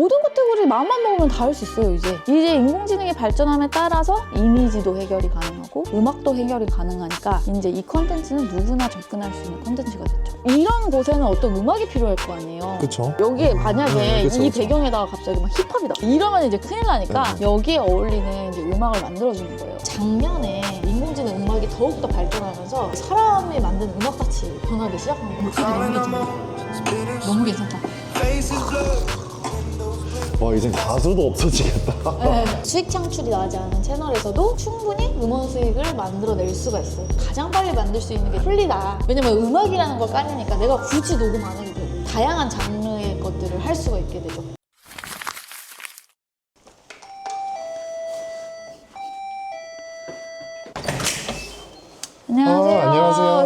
모든 카테고리 마음만 먹으면 다 할 수 있어요 이제. 이제 인공지능의 발전함에 따라서 이미지도 해결이 가능하고 음악도 해결이 가능하니까 이제 이 컨텐츠는 누구나 접근할 수 있는 컨텐츠가 됐죠. 이런 곳에는 어떤 음악이 필요할 거 아니에요. 그쵸? 여기에 만약에 음, 그쵸, 이 그쵸. 배경에다가 갑자기 막 힙합이다. 이러면 이제 큰일 나니까 네. 여기에 어울리는 이제 음악을 만들어주는 거예요. 작년에 인공지능 음악이 더욱더 발전하면서 사람이 만든 음악같이 변하기 시작한 거예요. 너무 괜찮다 와 이젠 가수도 없어지겠다. 네. 수익 창출이 나지 않은 채널에서도 충분히 음원 수익을 만들어낼 수가 있어요. 가장 빨리 만들 수 있는 게 플리다. 왜냐면 음악이라는 걸 깔리니까 내가 굳이 녹음 안 해도 다양한 장르의 것들을 할 수가 있게 되죠. 안녕하세요. 아, 안녕하세요.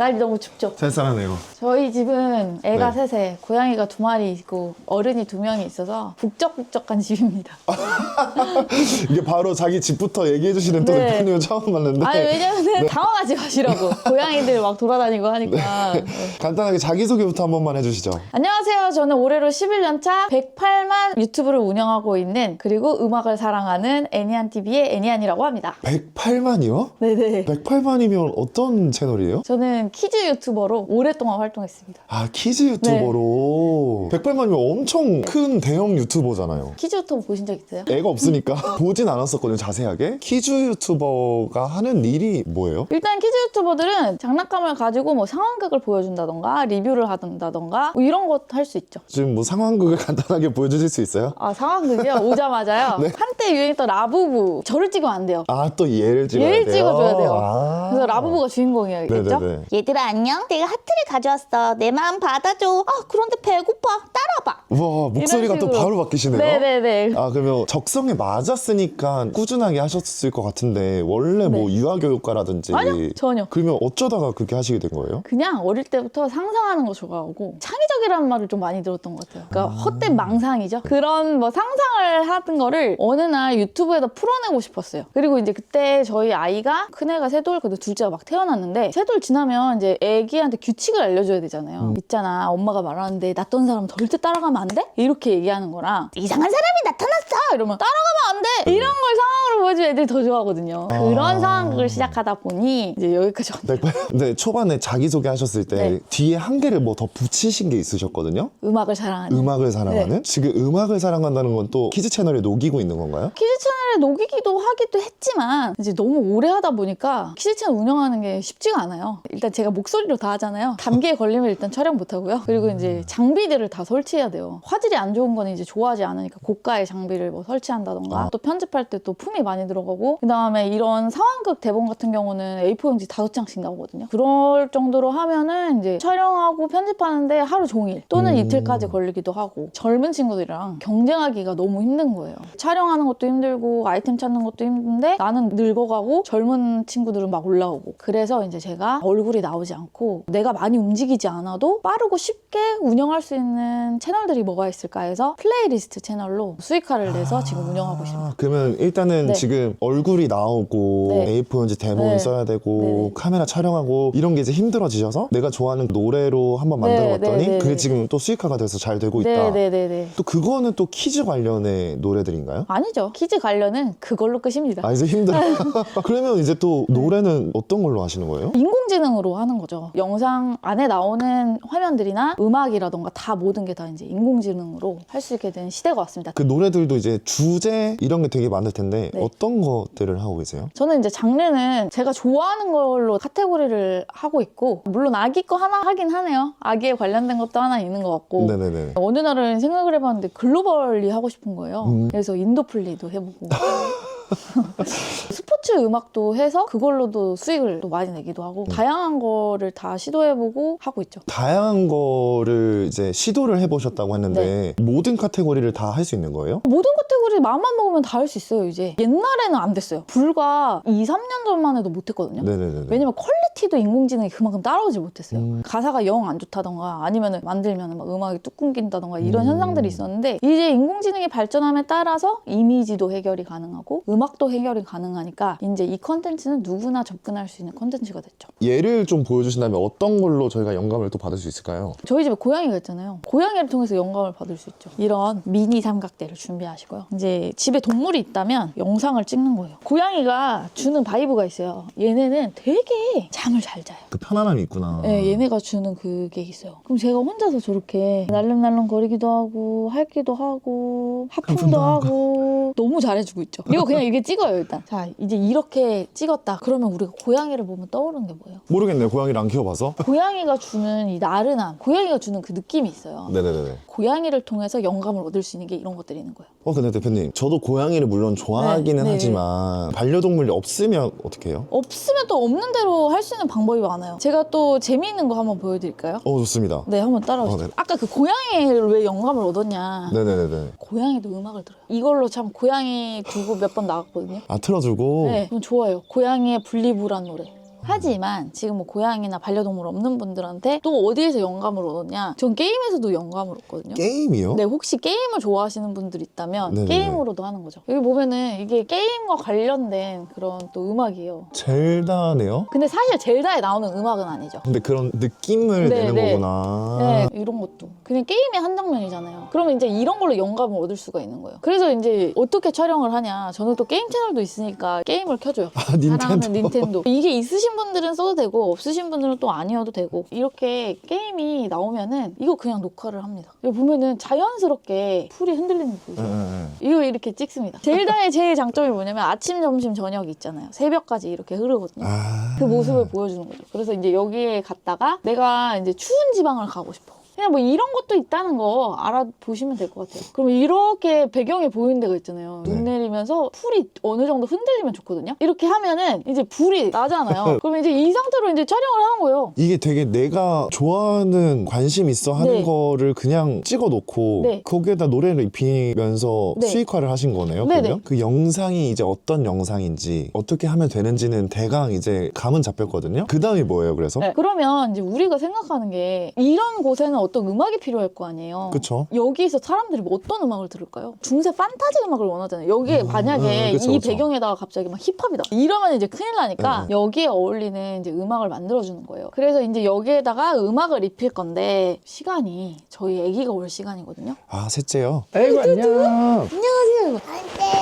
날이 너무 춥죠. 쌀쌀하네요. 저희 집은 애가 네. 셋에 고양이가 두 마리 있고 어른이 두 명이 있어서 북적북적한 집입니다. 이게 바로 자기 집부터 얘기해 주시는 또 네. 대표님을 처음 봤는데 아니 왜냐면 은 당황하지 마시라고 고양이들 막 돌아다니고 하니까 네. 간단하게 자기소개부터 한 번만 해주시죠. 안녕하세요 저는 올해로 11년 차 108만 유튜브를 운영하고 있는 그리고 음악을 사랑하는 애니안TV의 애니안이라고 합니다 108만이요? 네네 108만이면 어떤 채널이에요? 저는 키즈 유튜버로 오랫동안 활동했습니다 아 키즈 유튜버로 네. 108만이면 엄청 큰 대형 유튜버잖아요. 키즈 유튜버 보신 적 있어요? 애가 없으니까 보진 않았었거든요 자세하게 키즈 유튜버가 하는 일이 뭐예요? 일단 키즈 유튜버들은 장난감을 가지고 뭐 상황극을 보여준다던가 리뷰를 하던다던가 뭐 이런 것 할 수 있죠 지금 뭐 상황극을 간단하게 보여주실 수 있어요? 아 상황극이요? 오자마자요 네. 한때 유행했던 라부부 저를 찍으면 안 돼요 아 또 얘를 찍어야 얘를 돼요? 찍어줘야 돼요. 아. 그래서 라부부가 주인공이겠죠? 네네네. 얘들아 안녕? 내가 하트를 가져왔어. 내 마음 받아줘. 아 그런데 배고파. 따라와봐. 와 목소리가 또. 바로 바뀌시네요. 네네네. 아 그러면 적성에 맞았으니까 꾸준하게 하셨을 것 같은데 원래 뭐 유아교육과라든지 네. 아니요, 전혀. 그러면 어쩌다가 그렇게 하시게 된 거예요? 그냥 어릴 때부터 상상하는 거 좋아하고 창의적이라는 말을 좀 많이 들었던 것 같아요. 그러니까 아. 헛된 망상이죠. 그런 뭐 상상을 하던 거를 어느 날 유튜브에다 풀어내고 싶었어요. 그리고 이제 그때 저희 아이가 큰애가 셋돌, 근데 둘째가 막 태어났는데 셋돌 지나면 이제 애기한테 규칙을 알려줘야 되잖아요. 음. 있잖아, 엄마가 말하는데 낯선 사람 절대 따라가면 안 돼? 이렇게 얘기하는 거랑 이상한 사람이 나타났어. 이러면 따라가면 안 돼! 이런 걸 상황으로 보여주면 애들이 더 좋아하거든요. 아. 그런 상황극을 시작하다 보니 이제 여기까지 왔네요. 네, 근데 초반에 자기소개 하셨을 때 네. 뒤에 한 개를 뭐 더 붙이신 게 있으셨거든요? 음악을 사랑하는 음악을 사랑하는? 네. 지금 음악을 사랑한다는 건 또 키즈 채널에 녹이고 있는 건가요? 키즈 채널에 녹이기도 하기도 했지만 이제 너무 오래 하다 보니까 키즈 채널 운영하는 게 쉽지가 않아요. 일단 제가 목소리로 다 하잖아요. 감기에 걸리면 일단 촬영 못 하고요. 그리고 이제 장비들을 다 설치해야 돼요. 화질이 안 좋은 거는 이제 좋아하지 않으니까 고가의 장비를 뭐 설치한다던가 아. 또 편집할 때 또 품이 많이 들어가고 그다음에 이런 상황극 대본 같은 경우는 A4 용지 다섯 장씩 나오거든요. 그럴 정도로 하면은 이제 촬영하고 편집하는데 하루 종일 또는 음. 이틀까지 걸리기도 하고 젊은 친구들이랑 경쟁하기가 너무 힘든 거예요. 촬영하는 것도 힘들고 아이템 찾는 것도 힘든데 나는 늙어가고 젊은 친구들은 막 올라오고 그래서 이제 제가 얼굴이 나오지 않고 내가 많이 움직이지 않아도 빠르고 쉽게 운영할 수 있는 채널들이 뭐가 있을까 해서 플레이리스트 채널로 수익화를 내서 지금 운영하고 있습니다. 아, 그러면 일단은 네. 지금 얼굴이 나오고 네. A4 용지 대본 네. 써야 되고 네네. 카메라 촬영하고 이런 게 이제 힘들어지셔서 내가 좋아하는 노래로 한번 만들어 네, 봤더니 네, 네, 그게 네. 지금 또 수익화가 돼서 잘 되고 있다. 네네네네. 또 그거는 또 퀴즈 관련의 노래들인가요? 아니죠. 퀴즈 관련은 그걸로 끝입니다. 아 이제 힘들어요. 그러면 이제 또 노래는 어떤 걸로 하시는 거예요? 인공지능으로 하는 거죠. 영상 안에 나오는 화면들이나 음악이라던가 다 모든 게 다 이제 인공지능으로 할 수 있게 된 시대가 왔습니다. 그 노래들도 이제 주제 이런 게 되게 많을 텐데 네. 어떤 것들을 하고 계세요? 저는 이제 장르는 제가 좋아하는 걸로 카테고리를 하고 있고 물론 아기 거 하나 하긴 하네요. 아기에 관련된 것도 하나 있는 것 같고 네네네. 어느 날은 생각을 해봤는데 글로벌리 하고 싶은 거예요. 음. 그래서 인도 플리도 해보고 스포츠 음악도 해서 그걸로도 수익을 또 많이 내기도 하고 음. 다양한 거를 다 시도해보고 하고 있죠. 다양한 거를 이제 시도를 해보셨다고 했는데 네. 모든 카테고리를 다 할 수 있는 거예요? 모든 카테고리 마음만 먹으면 다 할 수 있어요 이제 옛날에는 안 됐어요 불과 2, 3년 전만 해도 못했거든요 네네네. 왜냐면 퀄리티도 인공지능이 그만큼 따라오지 못했어요 음. 가사가 영 안 좋다던가 아니면 만들면 막 음악이 뚝 끊긴다던가 이런 음. 현상들이 있었는데 이제 인공지능의 발전함에 따라서 이미지도 해결이 가능하고 음악도 해결이 가능하니까 이제 이 컨텐츠는 누구나 접근할 수 있는 컨텐츠가 됐죠. 예를 좀 보여주신다면 어떤 걸로 저희가 영감을 또 받을 수 있을까요? 저희 집에 고양이가 있잖아요. 고양이를 통해서 영감을 받을 수 있죠. 이런 미니 삼각대를 준비하시고요. 이제 집에 동물이 있다면 영상을 찍는 거예요. 고양이가 주는 바이브가 있어요. 얘네는 되게 잠을 잘 자요. 그 편안함이 있구나. 네, 얘네가 주는 그게 있어요. 그럼 제가 혼자서 저렇게 날름날름 거리기도 하고 할기도 하고 하품도 하품도 하고 너무 잘해주고 있죠. 이거 그냥 이게 찍어요 일단. 자 이제 이렇게 찍었다. 그러면 우리가 고양이를 보면 떠오르는 게 뭐예요? 모르겠네요. 고양이를 안 키워봐서. 고양이가 주는 이 나른함, 고양이가 주는 그 느낌이 있어요. 네네네. 고양이를 통해서 영감을 얻을 수 있는 게 이런 것들이 있는 거예요. 어 근데 대표님 저도 고양이를 물론 좋아하기는 네, 네. 하지만 반려동물이 없으면 어떻게 해요? 없으면 또 없는 대로 할 수 있는 방법이 많아요. 제가 또 재미있는 거 한번 보여드릴까요? 어 좋습니다. 네, 한번 따라오시죠. 어, 네. 아까 그 고양이를 왜 영감을 얻었냐. 네네네네. 고양이도 음악을 들어요. 이걸로 참 고양이 두고 몇 번 나갔거든요. 아 틀어주고. 네, 그럼 좋아요. 고양이의 분리불안 노래. 하지만 지금 뭐 고양이나 반려동물 없는 분들한테 또 어디에서 영감을 얻었냐? 전 게임에서도 영감을 얻거든요. 게임이요? 네, 혹시 게임을 좋아하시는 분들 있다면 네네네. 게임으로도 하는 거죠. 여기 보면은 이게 게임과 관련된 그런 또 음악이에요. 젤다네요? 근데 사실 젤다에 나오는 음악은 아니죠. 근데 그런 느낌을 네, 내는 네. 거구나. 네, 이런 것도. 그냥 게임의 한 장면이잖아요. 그러면 이제 이런 걸로 영감을 얻을 수가 있는 거예요. 그래서 이제 어떻게 촬영을 하냐. 저는 또 게임 채널도 있으니까 게임을 켜줘요. 아, 닌텐도. 사랑하는 닌텐도. 이게 있으신 분들은 써도 되고 없으신 분들은 또 아니어도 되고 이렇게 게임이 나오면은 이거 그냥 녹화를 합니다. 여기 보면은 자연스럽게 풀이 흔들리는 거 네. 이거 이렇게 찍습니다. 젤다의 제일 장점이 뭐냐면 아침, 점심, 저녁이 있잖아요. 새벽까지 이렇게 흐르거든요. 아. 그 모습을 보여주는 거죠. 그래서 이제 여기에 갔다가 내가 이제 추운 지방을 가고 싶어. 그냥 뭐 이런 것도 있다는 거 알아보시면 될 것 같아요. 그럼 이렇게 배경에 보이는 데가 있잖아요. 눈 네. 내리면서 풀이 어느 정도 흔들리면 좋거든요. 이렇게 하면은 이제 불이 나잖아요. 그러면 이제 이 상태로 이제 촬영을 하는 거예요. 이게 되게 내가 좋아하는 관심 있어 하는 네. 거를 그냥 찍어 놓고 네. 거기에다 노래를 입히면서 네. 수익화를 하신 거네요. 네네. 그러면 그 영상이 이제 어떤 영상인지 어떻게 하면 되는지는 대강 이제 감은 잡혔거든요. 그 다음이 뭐예요? 그래서 네. 그러면 이제 우리가 생각하는 게 이런 곳에는 어떤 음악이 필요할 거 아니에요. 그쵸? 여기서 사람들이 뭐 어떤 음악을 들을까요? 중세 판타지 음악을 원하잖아요. 여기에 음, 만약에 음, 그쵸, 이 그쵸. 배경에다가 갑자기 막 힙합이다. 이러면 이제 큰일 나니까 네. 여기에 어울리는 이제 음악을 만들어주는 거예요. 그래서 이제 여기에다가 음악을 입힐 건데 시간이 저희 아기가 올 시간이거든요. 아 셋째요. 아이고 안녕. 안녕하세요. 안돼요.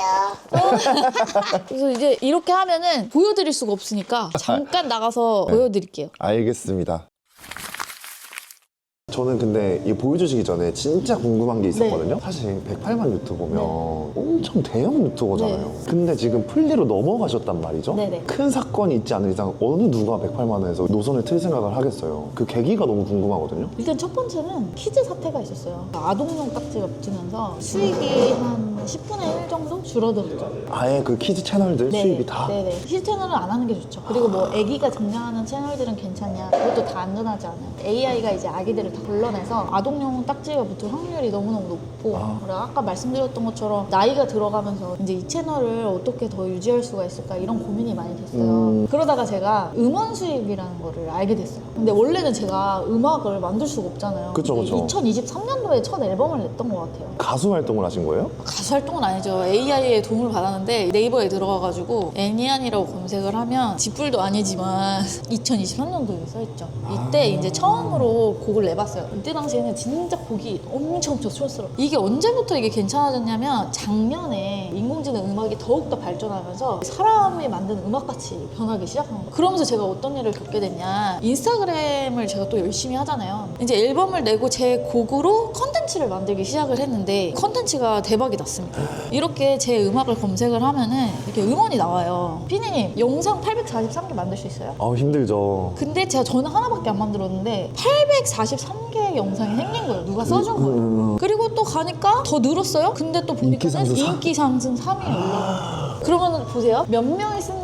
그래서 이제 이렇게 하면은 보여드릴 수가 없으니까 잠깐 나가서 네. 보여드릴게요. 알겠습니다. 저는 근데 이거 보여주시기 전에 진짜 궁금한 게 있었거든요. 네. 사실 108만 유튜버면 엄청 대형 유튜버잖아요. 근데 지금 풀리로 넘어가셨단 말이죠. 네네. 큰 사건이 있지 않은 이상 어느 누가 108만 원에서 노선을 틀 생각을 하겠어요. 그 계기가 너무 궁금하거든요. 일단 첫 번째는 키즈 사태가 있었어요. 아동용 딱지가 붙으면서 수익이 한 10분의 1 정도 줄어들었죠. 아예 그 키즈 채널들 수입이 다 네네. 실채널은 안 하는 게 좋죠. 그리고 뭐 아기가 등장하는 채널들은 괜찮냐? 그것도 다 안전하지 않아요. AI가 이제 아기들을 다 불러내서 아동용 딱지가 붙을 확률이 너무너무 높고 아. 아까 말씀드렸던 것처럼 나이가 들어가면서 이제 이 채널을 어떻게 더 유지할 수가 있을까 이런 고민이 많이 됐어요. 음. 그러다가 제가 음원 수입이라는 거를 알게 됐어요. 근데 원래는 제가 음악을 만들 수가 없잖아요. 그쵸, 그쵸. 2023년도에 첫 앨범을 냈던 것 같아요. 가수 활동을 하신 거예요? 가수 활동은 아니죠. AI의 도움을 받았는데 네이버에 들어가가지고 애니안이라고 검색을 하면 집불도 아니지만 2023년도에 써있죠. 이때 이제 처음으로 곡을 내봤어요. 이때 당시에는 진짜 곡이 엄청 엄청 촌스러워. 이게 언제부터 이게 괜찮아졌냐면 작년에 인공지능 음악이 더욱더 발전하면서 사람이 만든 음악같이 변하기 시작한 거예요. 그러면서 제가 어떤 일을 겪게 됐냐. 인스타그램을 제가 또 열심히 하잖아요. 이제 앨범을 내고 제 곡으로 컨텐츠를 만들기 시작을 했는데 컨텐츠가 대박이 났습니다. 이렇게 제 음악을 검색을 하면은 이렇게 음원이 나와요. 피디님, 영상 843개 만들 수 있어요? 아 힘들죠. 근데 제가 저는 하나밖에 안 만들었는데 843 영상이 생긴 거예요. 누가 써준 거예요. 음, 그리고 또 가니까 더 늘었어요. 근데 또 보니까 인기 상승 사- 인기 상승 3위에 올라가. 그러면 보세요. 몇 명이 쓴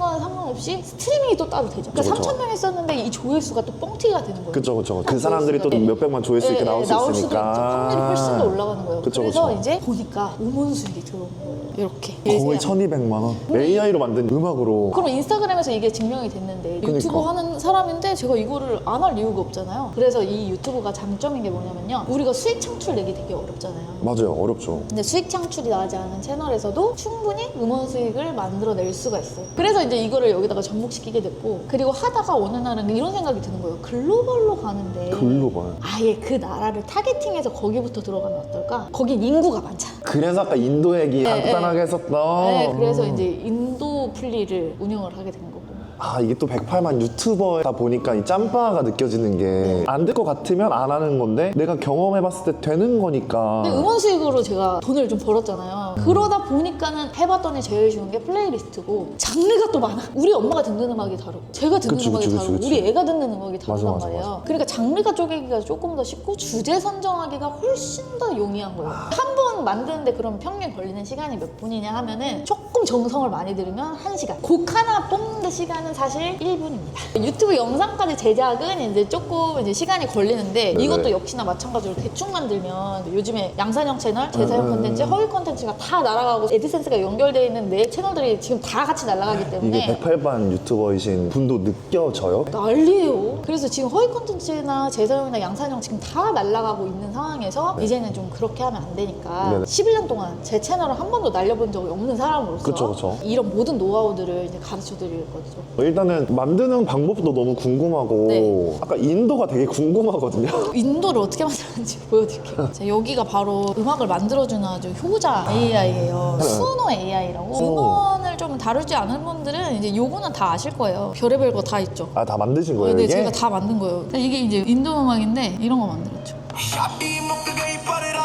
상관없이 없이 스트리밍이 또 따로 되죠. 그러니까 그쵸, 3천 명 했었는데 이 조회수가 또 뻥튀기가 되는 거예요. 그쵸 그쵸 그 사람들이 또 네. 몇백만 조회수 이렇게 네, 나올 네, 수 나올 수도 있으니까 있죠. 확률이 훨씬 더 올라가는 거예요. 그쵸, 그래서 그쵸. 이제 보니까 음원 수익이 들어오는 거예요. 이렇게. 거의 1200만 원 AI로 만든 음악으로 그럼 인스타그램에서 이게 증명이 됐는데 그러니까. 유튜브 하는 사람인데 제가 이거를 안 할 이유가 없잖아요. 그래서 이 유튜브가 장점인 게 뭐냐면요. 우리가 수익 창출 내기 되게 어렵잖아요. 맞아요 어렵죠 근데 수익 창출이 나지 않은 채널에서도 충분히 음원 수익을 만들어낼 수가 있어요. 그래서 이제 이거를 여기다가 접목시키게 됐고 그리고 하다가 어느 날은 이런 생각이 드는 거예요. 글로벌로 가는데 글로벌 아예 그 나라를 타겟팅해서 거기부터 들어가면 어떨까? 거긴 인구가 많잖아. 그래서 아까 인도 얘기 네, 간단하게 했었던 네, 그래서 이제 인도 플리를 운영을 하게 된 거고. 아 이게 또 108만 유튜버다 보니까 이 짬바가 느껴지는 게 안 될 것 같으면 안 하는 건데 내가 경험해봤을 때 되는 거니까 근데 음원 수익으로 제가 돈을 좀 벌었잖아요. 그러다 보니까는 해봤더니 제일 쉬운 게 플레이리스트고 장르가 또 많아. 우리 엄마가 듣는 음악이 다르고 제가 듣는 그치, 음악이 그치, 다르고 그치, 우리. 애가 듣는 음악이 다르단 맞아, 맞아, 말이에요. 맞아. 그러니까 장르가 쪼개기가 조금 더 쉽고 주제 선정하기가 훨씬 더 용이한 거예요. 한 번 만드는데 그럼 평균 걸리는 시간이 몇 분이냐 하면은 조금 정성을 많이 들으면 한시간 곡 하나 뽑는데 시간은 사실 1분입니다. 유튜브 영상까지 제작은 이제 조금 이제 시간이 걸리는데 네네. 이것도 역시나 마찬가지로 대충 만들면 요즘에 양산형 채널, 재사형 음, 컨텐츠, 음. 허위 컨텐츠가 다 날아가고 에드센스가 연결되어 있는 내 채널들이 지금 다 같이 날아가기 때문에 이게 108만 유튜버이신 분도 느껴져요? 난리예요. 그래서 지금 허위 콘텐츠나 재사용이나 양산형 지금 다 날아가고 있는 상황에서 이제는 좀 그렇게 하면 안 되니까 네네. 11년 동안 제 채널을 한 번도 날려본 적이 없는 사람으로서 그쵸, 그쵸. 이런 모든 노하우들을 이제 가르쳐 드릴 거죠. 일단은 만드는 방법도 너무 궁금하고 네. 아까 인도가 되게 궁금하거든요 인도를 어떻게 만드는지 보여드릴게요. 자, 여기가 바로 음악을 만들어주는 아주 효자 AI예요. 수노 AI라고. 오. 음원을 좀 다루지 않은 분들은 이제 요거는 다 아실 거예요. 별의별 거 다 있죠. 아 다 만드신 거예요 네, 이게? 제가 다 만든 거예요. 근데 이게 이제 인도 음악인데 이런 거 만들었죠.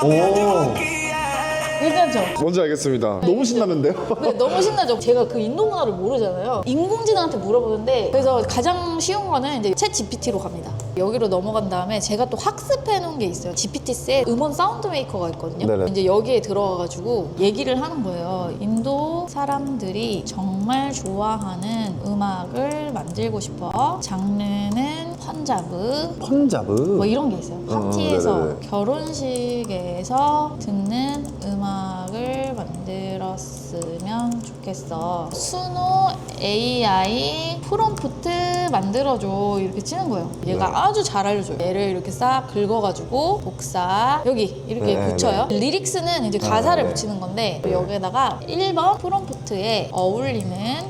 오 괜찮죠? 뭔지 알겠습니다 너무 신나는데요? 네, 너무 신나죠. 제가 그 인도 문화를 모르잖아요. 인공지능한테 물어보는데 그래서 가장 쉬운 거는 이제 챗 GPT로 갑니다. 여기로 넘어간 다음에 제가 또 학습해 놓은 게 있어요. GPT-셋 음원 사운드 메이커가 있거든요. 네네. 이제 여기에 들어가가지고 얘기를 하는 거예요. 인도 사람들이 정말 좋아하는 음악을 만들고 싶어. 장르는 펀자브, 펀자브 뭐 이런 게 있어요. 어, 파티에서 네네네. 결혼식에서 듣는 만들었으면 좋겠어. 수노 AI 프롬프트 만들어줘 이렇게 치는 거예요. 얘가 네. 아주 잘 알려줘요. 얘를 이렇게 싹 긁어가지고 복사 여기 이렇게 네, 붙여요. 리릭스는 이제 가사를 아, 네. 붙이는 건데 여기에다가 1번 프롬프트에 어울리는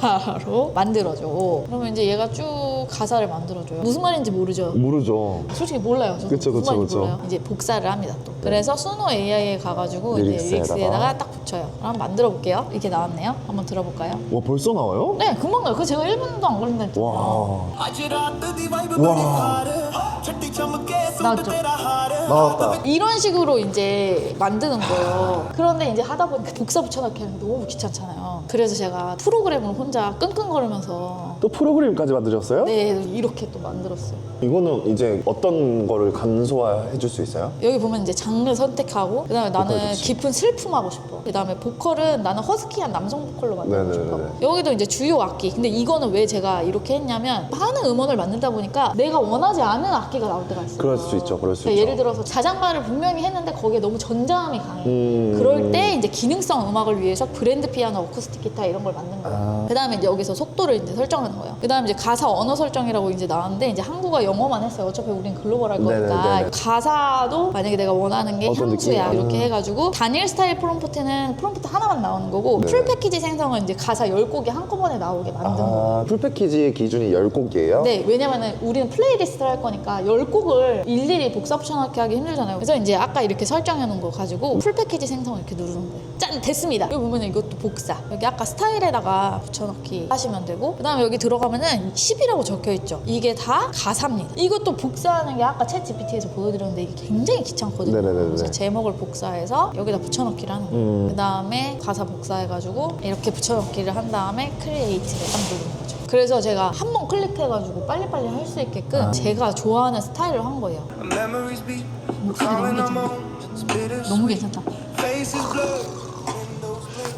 가사로 만들어줘. 그러면 이제 얘가 쭉 가사를 만들어줘요. 무슨 말인지 모르죠. 모르죠 솔직히 몰라요. 저도 그쵸, 무슨 그쵸, 말인지 그쵸. 몰라요. 이제 복사를 합니다 또. 그래서 수노 AI에 가가지고 이제 리릭스에다가. 리릭스에다가 딱 붙여요. 그럼 만들어 볼게요. 이렇게 나왔네요. 한번 들어볼까요? 와 벌써 나와요? 네, 금방 나요. 그 제가 1분도 안 걸린다니까. 와 ਅੱਜ ਰਾਤ ਦੀ ਵਾਈਬ ਵਾਹ। ਬੜੀ ਖਾਰ ਛੱਟੀ ਚਮਕੇ ਸੂਟ 나왔죠? ਤੇਰਾ ਹਾਰ 나왔다 이런 식으로 이제 만드는 거예요. 그런데 이제 하다 보니까 복사 붙여넣기 하는 게 너무 귀찮잖아요. 그래서 제가 프로그램을 혼자 끙끙거리면서 또 프로그램까지 만드셨어요? 네, 이렇게 또 만들었어요. 이거는 이제 어떤 거를 간소화해 줄 수 있어요? 여기 보면 이제 장르 선택하고 그다음에 나는 그치. 깊은 슬픔 하고 싶어. 그다음에 보컬은 나는 허스키한 남성 보컬로 만들고 싶어. 네네네. 여기도 이제 주요 악기. 근데 이거는 왜 제가 이렇게 했냐면 많은 음원을 만들다 보니까 내가 원하지 않은 악기가 나올 때가 있어요. 그럴 수 있죠 그럴 수 그러니까 있죠 예를 들어서 자장가를 분명히 했는데 거기에 너무 전자음이 강해. 음. 그럴 때 이제 기능성 음악을 위해서 브랜드 피아노, 어쿠스틱 기타 이런 걸 만든 거예요. 아. 그다음에 이제 여기서 속도를 이제 설정 하는 거예요. 그다음에 이제 가사 언어 설정이라고 이제 나왔는데 이제 한국어 영어만 했어요. 어차피 우린 글로벌 할 거니까 네네네네. 가사도 만약에 내가 원하는 게 어떤 향수야 느낌? 이렇게 음. 해가지고 단일 스타일 프롬프트는 프롬프트 하나만 나오는 거고 네. 풀 패키지 생성은 이제 가사 10곡이 한꺼번에 나오게 만든 거예요. 아 풀패키지의 기준이 10곡이에요? 네, 왜냐면은 우리는 플레이리스트를 할 거니까 10곡을 일일이 복사 붙여넣기 하기 힘들잖아요. 그래서 이제 아까 이렇게 설정해 놓은 거 가지고 풀 패키지 생성을 이렇게 누르는 거예요. 짠! 됐습니다. 여기 보면 이것도 복사. 여기 아까 스타일에다가 붙여넣기 하시면 되고 그 다음에 여기 들어가면은 10이라고 적혀 있죠. 이게 다 가사입니다. 이것도 복사하는 게 아까 챗 GPT에서 보여드렸는데 이게 굉장히 귀찮거든요. 네네네네. 그래서 제목을 복사해서 여기다 붙여넣기를 하는 거예요. 음. 그 다음에 가사 복사해가지고 이렇게 붙여넣기를 한 다음에 크리에이트를 딱 누르는 거죠. 그래서 제가 한 번 클릭해가지고 빨리빨리 할 수 있게끔 제가 좋아하는 스타일을 한 거예요. 목소리 너무 괜찮다. 너무 괜찮다.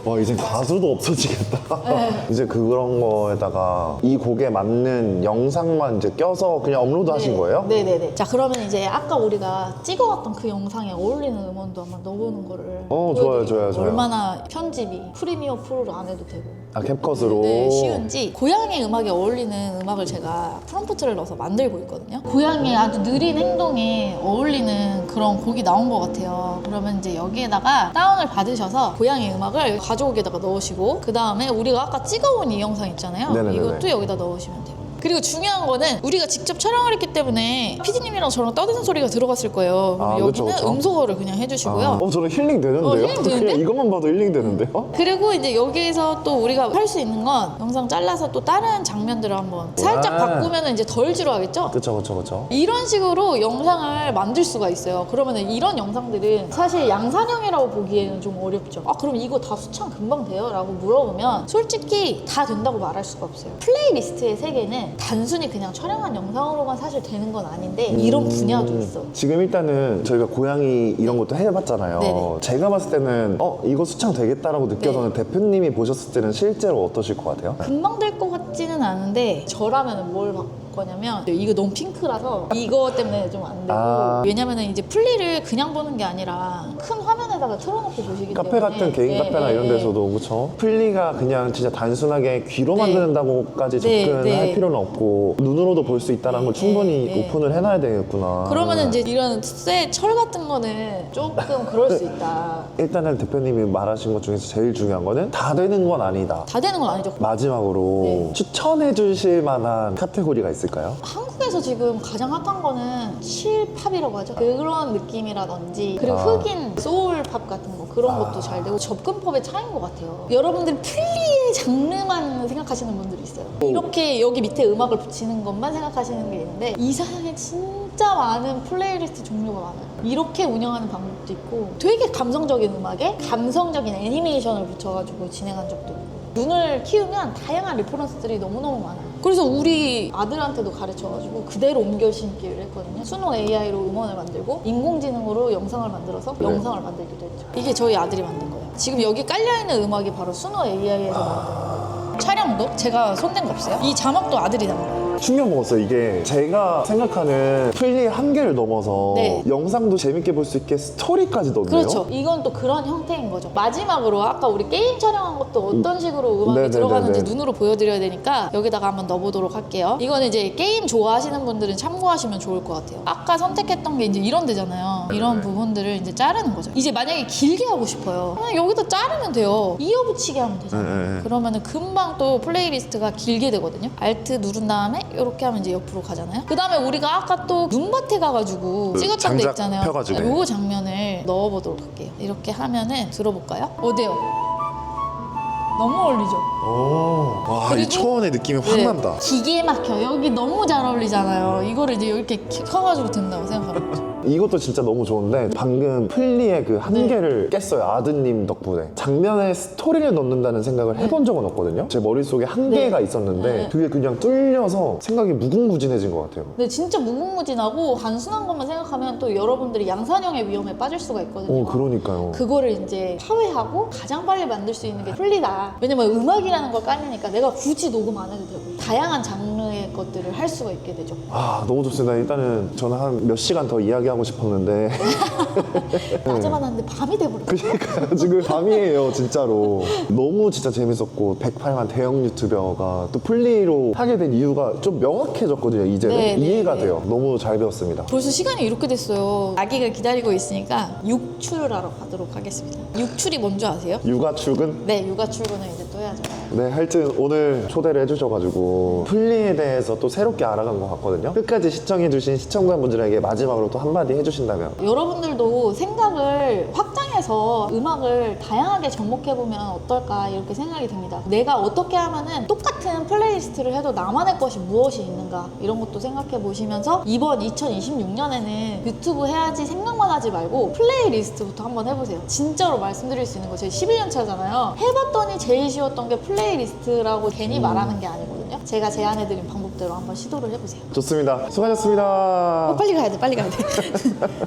와 이제 가수도 없어지겠다. 네. 이제 그런 거에다가 이 곡에 맞는 영상만 이제 껴서 그냥 업로드 하신 거예요? 네네네. 자 그러면 이제 아까 우리가 찍어왔던 그 영상에 어울리는 음원도 한번 넣어보는 거를. 어, 좋아요, 보여드릴게요. 좋아요, 좋아요. 얼마나 편집이 프리미어 프로로 안 해도 되고. 아 캡컷으로. 네, 쉬운지 고양이 음악에 어울리는 음악을 제가 프롬프트를 넣어서 만들고 있거든요. 고양이의 아주 느린 행동에 어울리는 그런 곡이 나온 것 같아요. 그러면 이제 여기에다가 다운을 받으셔서 고양이 음악을 가져 오기에다가 넣으시고 그 다음에 우리가 아까 찍어온 이 영상 있잖아요. 네네네네. 이것도 여기다 넣으시면 돼요. 그리고 중요한 거는 우리가 직접 촬영을 했기 때문에 피디님이랑 저랑 떠드는 소리가 들어갔을 거예요. 그럼 아, 그쵸, 여기는 그쵸. 음소거를 그냥 해주시고요. 아, 어 저는 힐링 되는데요? 어, 힐링 되는데? 그냥 이것만 봐도 힐링 되는데요? 그리고 이제 여기에서 또 우리가 할 수 있는 건 영상 잘라서 또 다른 장면들을 한번 살짝 와. 바꾸면 이제 덜 지루하겠죠? 그쵸 그쵸 그쵸. 이런 식으로 영상을 만들 수가 있어요. 그러면 이런 영상들은 사실 양산형이라고 보기에는 좀 어렵죠. 아, 그럼 이거 다 수천 금방 돼요? 라고 물어보면 솔직히 다 된다고 말할 수가 없어요. 플레이리스트의 세계는 단순히 그냥 촬영한 영상으로만 사실 되는 건 아닌데 이런 분야도 있어. 지금 일단은 저희가 고양이 이런 것도 해봤잖아요. 네네. 제가 봤을 때는 어 이거 수창 되겠다라고 느껴졌는데 대표님이 보셨을 때는 실제로 어떠실 것 같아요? 금방 될 것 같지는 않은데 저라면 뭘 바꿀 거냐면 이거 너무 핑크라서 이거 때문에 좀 안 되고 아. 왜냐면은 이제 플리를 그냥 보는 게 아니라 큰 화면 에다가 틀어놓고 보시기 카페 때문에 같은 개인 예, 카페나 예, 이런 예. 데서도 그렇죠. 플리가 그냥 진짜 단순하게 귀로 네. 만드는다고까지 네, 접근할 네. 필요는 없고 눈으로도 볼 수 있다는 걸 충분히 네, 네. 오픈을 해놔야 되겠구나. 그러면은 이제 이런 쇠, 철 같은 거는 조금 그럴 수 있다. 일단은 대표님이 말하신 것 중에서 제일 중요한 거는 다 되는 건 아니다. 다 되는 건 아니죠. 마지막으로 네. 추천해 주실 만한 카테고리가 있을까요? 한국에서 지금 가장 핫한 거는 칠팝이라고 하죠. 그런 느낌이라든지 그리고 아. 흑인 소울 팝 같은 거 그런 것도 잘 되고 접근법의 차이인 것 같아요. 여러분들이 플리의 장르만 생각하시는 분들이 있어요. 이렇게 여기 밑에 음악을 붙이는 것만 생각하시는 게 있는데 이 세상에 진짜 많은 플레이리스트 종류가 많아요. 이렇게 운영하는 방법도 있고 되게 감성적인 음악에 감성적인 애니메이션을 붙여가지고 진행한 적도 있고 눈을 키우면 다양한 리퍼런스들이 너무너무 많아요. 그래서 우리 아들한테도 가르쳐가지고 그대로 옮겨 심기를 했거든요. 수능 AI로 음원을 만들고 인공지능으로 영상을 만들어서 네. 영상을 만들기도 했죠. 이게 저희 아들이 만든 거예요. 지금 여기 깔려있는 음악이 바로 수능 AI에서 만든 거예요. 촬영도 제가 손댄 거 없어요. 이 자막도 아들이 단 거예요. 충격 먹었어요. 이게 제가 생각하는 플리의 한계를 넘어서 네. 영상도 재밌게 볼 수 있게 스토리까지 넣네요. 그렇죠. 이건 또 그런 형태인 거죠. 마지막으로 아까 우리 게임 촬영한 것도 어떤 식으로 음악이 네네네네. 들어가는지 눈으로 보여드려야 되니까 여기다가 한번 넣어보도록 할게요. 이거는 이제 게임 좋아하시는 분들은 참고하시면 좋을 것 같아요. 아까 선택했던 게 이제 이런 데잖아요. 이런 부분들을 이제 자르는 거죠. 이제 만약에 길게 하고 싶어요. 그냥 여기다 자르면 돼요. 이어붙이게 하면 되잖아요. 네, 네. 그러면은 금방 또 플레이리스트가 길게 되거든요. 알트 누른 다음에 이렇게 하면 이제 옆으로 가잖아요. 그 다음에 우리가 아까 또 눈밭에 가가지고 그 찍었던 데 장작 있잖아요. 펴가지고. 네, 요거 장면을 넣어보도록 할게요. 이렇게 하면은 들어볼까요? 어때요? 너무 어울리죠? 오, 와, 이 그리고- 초원의 느낌이 확 네. 난다. 기계 막혀. 여기 너무 잘 어울리잖아요. 이거를 이제 이렇게 켜가지고 된다고 생각하면. 이것도 진짜 너무 좋은데 방금 플리의 그 네. 한계를 깼어요 아드님 덕분에 장면에 스토리를 넣는다는 생각을 해본 적은 없거든요 제 머릿속에 한계가 있었는데 네. 그게 그냥 뚫려서 생각이 무궁무진해진 것 같아요 근데 진짜 무궁무진하고 단순한 것만 생각하면 또 여러분들이 양산형의 위험에 빠질 수가 있거든요. 오 그러니까요 그거를 이제 파괴하고 가장 빨리 만들 수 있는 게 플리다. 왜냐면 음악이라는 걸 깔리니까 내가 굳이 녹음 안 해도 되고 다양한 장르의 것들을 할 수가 있게 되죠. 아 너무 좋습니다 일단은 저는 한 몇 시간 더 이야기 하고 싶었는데 낮에만 하는데 밤이 돼버렸어. 그러니까 지금 밤이에요 진짜로 너무 진짜 재밌었고 108만 대형 유튜버가 또 플리로 하게 된 이유가 좀 명확해졌거든요 이제는 네, 네, 이해가 네. 돼요 너무 잘 배웠습니다 벌써 시간이 이렇게 됐어요. 아기가 기다리고 있으니까 육출하러 가도록 하겠습니다. 육출이 뭔지 아세요? 육아 출근 네, 육아 출근을 이제. 네, 하여튼 오늘 초대를 해주셔가지고 플리에 대해서 또 새롭게 알아간 것 같거든요. 끝까지 시청해주신 시청자분들에게 마지막으로 또 한마디 해주신다면 여러분들도 생각을 확장해서 음악을 다양하게 접목해보면 어떨까 이렇게 생각이 듭니다. 내가 어떻게 하면은 똑같은 플레이리스트를 해도 나만의 것이 무엇이 있는가 이런 것도 생각해 보시면서 이번 2026년에는 유튜브 해야지 생각만 하지 말고 플레이리스트부터 한번 해보세요. 진짜로 말씀드릴 수 있는 거 저희 11년 차잖아요. 해봤더니 제일 쉬웠던 게 플레이리스트라고 괜히 말하는 게 아니거든요. 제가 제안해드린 방법대로 한번 시도를 해보세요. 좋습니다. 수고하셨습니다. 어, 빨리 가야 돼, 빨리 가야 돼.